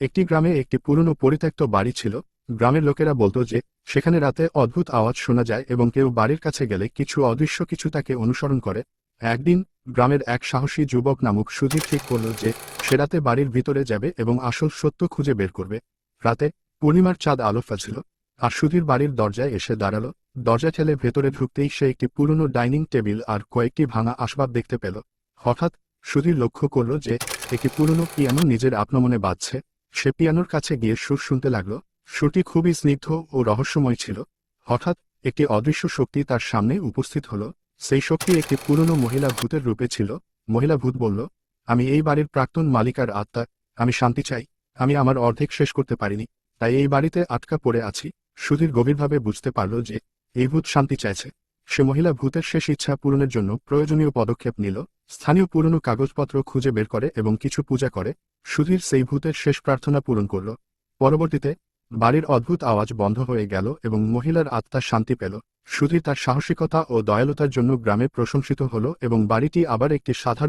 একটি গ্রামে একটি পুরনো পরিত্যক্ত বাড়ি ছিল। গ্রামের লোকেরা বলতো যে, সেখানে রাতে অদ্ভুত আওয়াজ শোনা যায় এবং কেউ বাড়ির কাছে গেলে কিছু অদৃশ্য কিছু তাকে অনুসরণ করে। একদিন, গ্রামের এক সাহসী যুবক নামক সুধীর ঠিক করল যে, সে রাতে বাড়ির ভিতরে যাবে এবং আসল সত্য খুঁজে বের করবে। রাতে পূর্ণিমার চাঁদ আলো ছিল আর সুধীর বাড়ির দরজায় এসে দাঁড়াল। দরজা ঠেলে ভেতরে ঢুকতেই সে একটি পুরনো ডাইনিং টেবিল আর কয়েকটি ভাঙা আসবাব দেখতে পেল। হঠাৎ, সুধীর লক্ষ্য করল যে, একটি পুরনো পিয়ানো নিজের আপনমনে বাজছে সে পিয়ানোর কাছে গিয়ে সুর শুনতে লাগল। সুরটি খুবই স্নিগ্ধ ও রহস্যময় ছিল। হঠাৎ একটি অদৃশ্য শক্তি তার সামনে উপস্থিত হল। সেই শক্তি একটি পুরনো মহিলা ভূতের রূপে ছিল। মহিলা ভূত বলল, আমি এই বাড়ির প্রাক্তন মালিকার আত্মা। আমি শান্তি চাই। আমি আমার অর্ধেক শেষ করতে পারিনি। তাই এই বাড়িতে আটকা পড়ে আছি। সুধীর গভীরভাবে বুঝতে পারল যে, এই ভূত শান্তি চাইছে। সে মহিলা ভূতের শেষ ইচ্ছা পূরণের জন্য প্রয়োজনীয় পদক্ষেপ নিল। স্থানীয় পুরনো কাগজপত্র খুঁজে বের করে এবং কিছু পূজা করে, সুধীর সেই ভূতের শেষ প্রার্থনা পূরণ করল। পরবর্তীতে, বাড়ির অদ্ভুত আওয়াজ বন্ধ হয়ে গেল এবং মহিলার আত্মা শান্তি পেল। সুধীর তার সাহসিকতা ও দয়ালুতার জন্য গ্রামে প্রশংসিত হল এবং বাড়িটি আবার একটি সাধারণ